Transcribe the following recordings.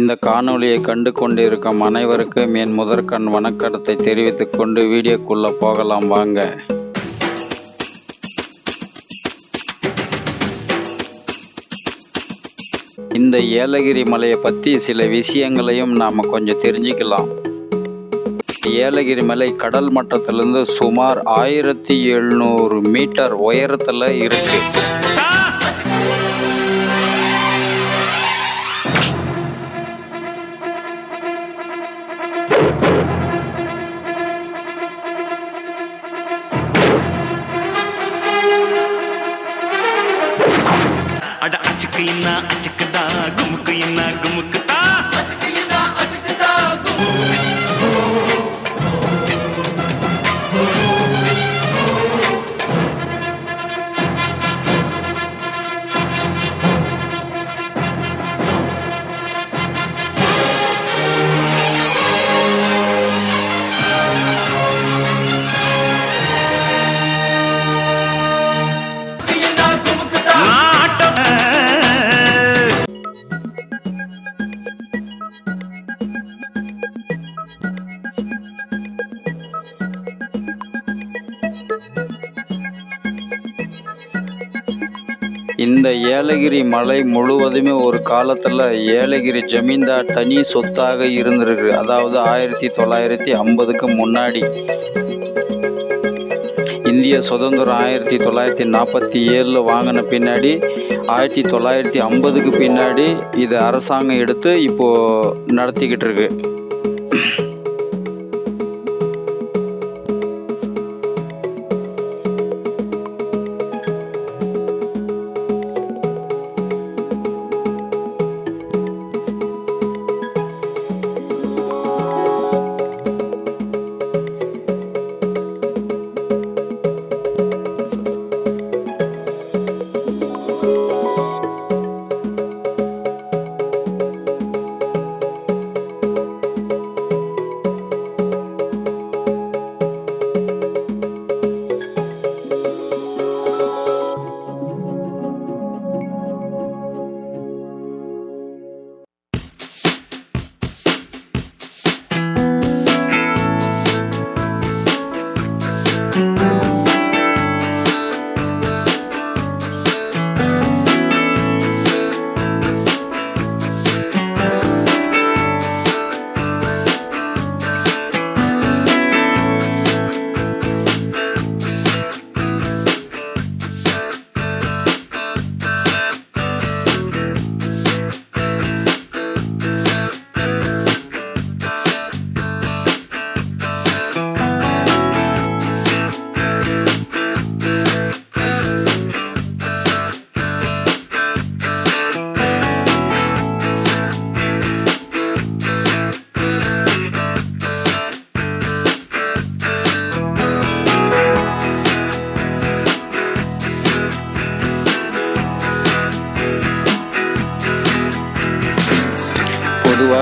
இந்த காணொளியை கண்டு கொண்டிருக்கும் அனைவருக்கும் என் முதற்கண் வணக்கத்தை தெரிவித்துக் கொண்டு வீடியோக்குள்ள போகலாம் வாங்க. இந்த ஏலகிரி மலையை பற்றி சில விஷயங்களையும் நாம் கொஞ்சம் தெரிஞ்சுக்கலாம். ஏலகிரி மலை கடல் மட்டத்திலிருந்து சுமார் ஆயிரத்தி எழுநூறு மீட்டர் உயரத்தில் இருக்குது அச்சுக்கு என்ன அச்சுக்குதா குமுக்கு என்ன குமுக்குதா இந்த ஏலகிரி மலை முழுவதுமே ஒரு காலத்தில் ஏலகிரி ஜமீன்தார் தனி சொத்தாக இருந்திருக்கு. அதாவது ஆயிரத்தி தொள்ளாயிரத்தி ஐம்பதுக்கு முன்னாடி. இந்திய சுதந்திரம் ஆயிரத்தி தொள்ளாயிரத்தி நாற்பத்தி ஏழில் வாங்கின பின்னாடி ஆயிரத்தி தொள்ளாயிரத்தி ஐம்பதுக்கு பின்னாடி இது அரசாங்கம் எடுத்து இப்போது நடத்திக்கிட்டு இருக்கு.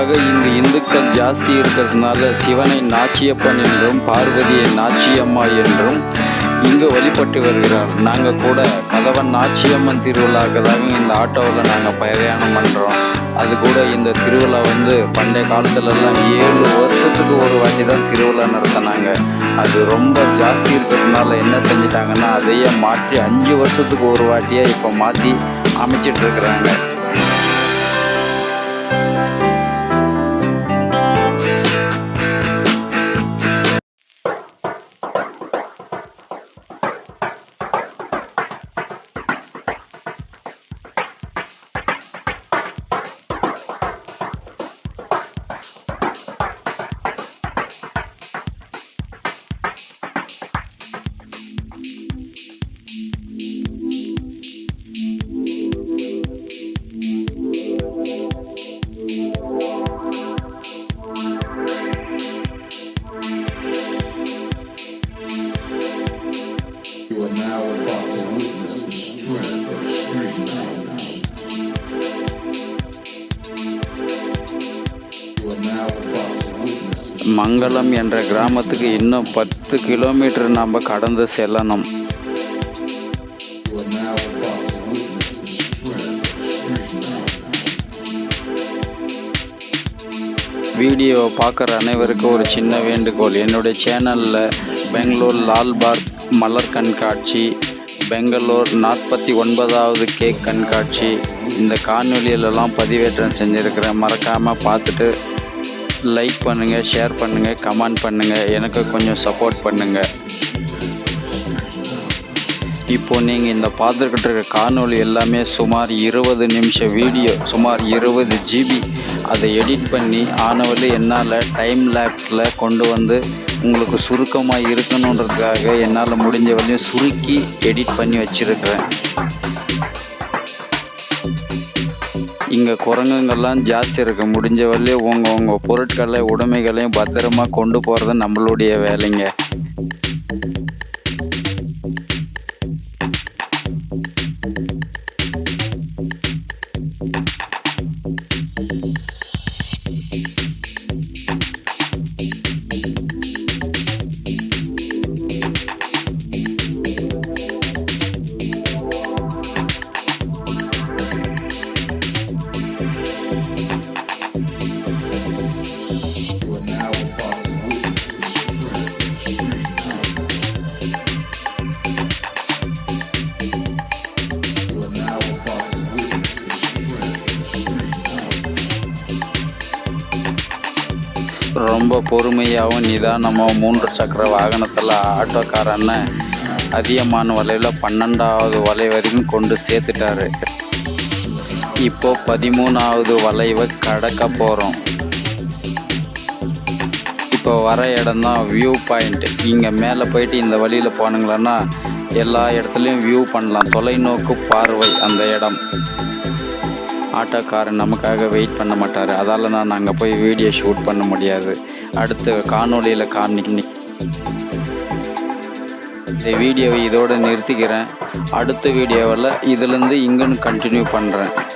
குறிப்பாக இங்கு இந்துக்கள் ஜாஸ்தி இருக்கிறதுனால சிவனை நாச்சியப்பன் என்றும் பார்வதியை நாச்சியம்மா என்றும் இங்கு வழிபட்டு வருகிறார். நாங்கள் கூட கதவன் நாச்சியம்மன் திருவிழாவுக்காக இந்த ஆட்டோவில் நாங்கள் பிரயாணம் பண்ணுறோம் அது கூட இந்த திருவிழா வந்து பண்டைய காலத்துலலாம் ஏழு வருஷத்துக்கு ஒரு வாட்டி தான் திருவிழா நடத்தினாங்க. அது ரொம்ப ஜாஸ்தி இருக்கிறதுனால என்ன செஞ்சிட்டாங்கன்னா அதையே மாற்றி அஞ்சு வருஷத்துக்கு ஒரு வாட்டியாக இப்போ மாற்றி அமைச்சிட்ருக்குறாங்க மங்களம் என்ற கிராமத்துக்கு இன்னும் பத்து கிலோமீட்டர் நாம் கடந்து செல்லணும். வீடியோவை பார்க்குற அனைவருக்கும் ஒரு சின்ன வேண்டுகோள். என்னுடைய சேனலில் பெங்களூர் லால்பார்க் மலர் கண்காட்சி பெங்களூர் நாற்பத்தி ஒன்பதாவது கேக் கண்காட்சி இந்த காணொலியிலலாம் பதிவேற்றம் செஞ்சுருக்கிறேன். மறக்காமல் பார்த்துட்டு லைக் பண்ணுங்கள் ஷேர் பண்ணுங்கள் கமெண்ட் பண்ணுங்கள் எனக்கு கொஞ்சம் சப்போர்ட் பண்ணுங்கள் இப்போ நீங்கள் இந்த பார்த்துக்கிட்டு இருக்க காணொளி எல்லாமே சுமார் இருபது நிமிஷம் வீடியோ சுமார் இருபது ஜிபி அதை எடிட் பண்ணி ஆனவழி என்னால் டைம் லேப்ஸில் கொண்டு வந்து உங்களுக்கு சுருக்கமாக இருக்கணுன்றதுக்காக என்னால் முடிஞ்ச வரையும் சுருக்கி எடிட் பண்ணி வச்சுருக்கிறேன். இங்கே குரங்குங்கள்லாம் ஜாஸ்தி இருக்கு. முடிஞ்ச வரலையும் உங்கள் உங்கள் பொருட்களை உடைமைகளையும் பத்திரமா கொண்டு போகிறது நம்மளுடைய வேலைங்க. ரொம்ப பொறுமையாகவும் நிதானமாகவும் மூன்று சக்கர வாகனத்தில் ஆட்டோக்கார அதிகமான வளைவில் பன்னெண்டாவது வலை வரைக்கும் கொண்டு சேர்த்துட்டாரு. இப்போ பதிமூணாவது வளைவை கடக்க போகிறோம் இப்போ வர இடம் தான் வியூ பாயிண்ட் இங்கே மேலே போயிட்டு இந்த வழியில் போனீங்களன்னா எல்லா இடத்துலையும் வியூ பண்ணலாம். தொலைநோக்கு பார்வை அந்த இடம். ஆட்டோக்காரன் நமக்காக வெயிட் பண்ண மாட்டார். அதால் நான் அங்கே போய் வீடியோ ஷூட் பண்ண முடியாது. அடுத்து காணொளியில் காணி இந்த வீடியோவை இதோடு நிறுத்திக்கிறேன் அடுத்த வீடியோவில் இதுலேருந்து இங்கன்னு கண்டினியூ பண்ணுறேன்